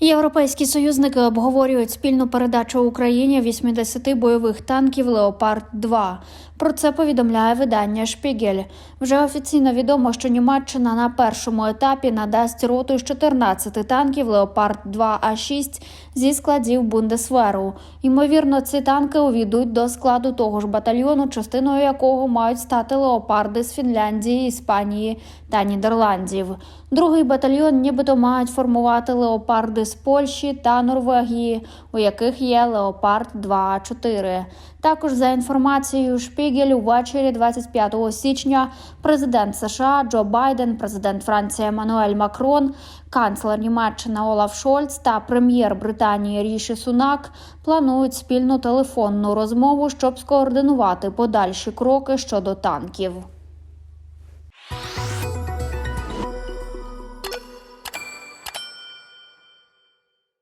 Європейські союзники обговорюють спільну передачу Україні 80 бойових танків Леопард 2 Про це повідомляє видання Шпігель. Вже офіційно відомо, що Німеччина на першому етапі надасть роту з 14 танків Леопард 2 А 6 зі складів Бундесверу. Ймовірно, ці танки увійдуть до складу того ж батальйону, частиною якого мають стати леопарди з Фінляндії, Іспанії та Нідерландів. Другий батальйон нібито мають формувати леопарди з Польщі та Норвегії, у яких є леопард 2 4 Також за інформацією Шпігель, увечері 25 січня президент США Джо Байден, президент Франції Еммануель Макрон, канцлер Німеччини Олаф Шольц та прем'єр Британії Ріші Сунак планують спільну телефонну розмову, щоб скоординувати подальші кроки щодо танків.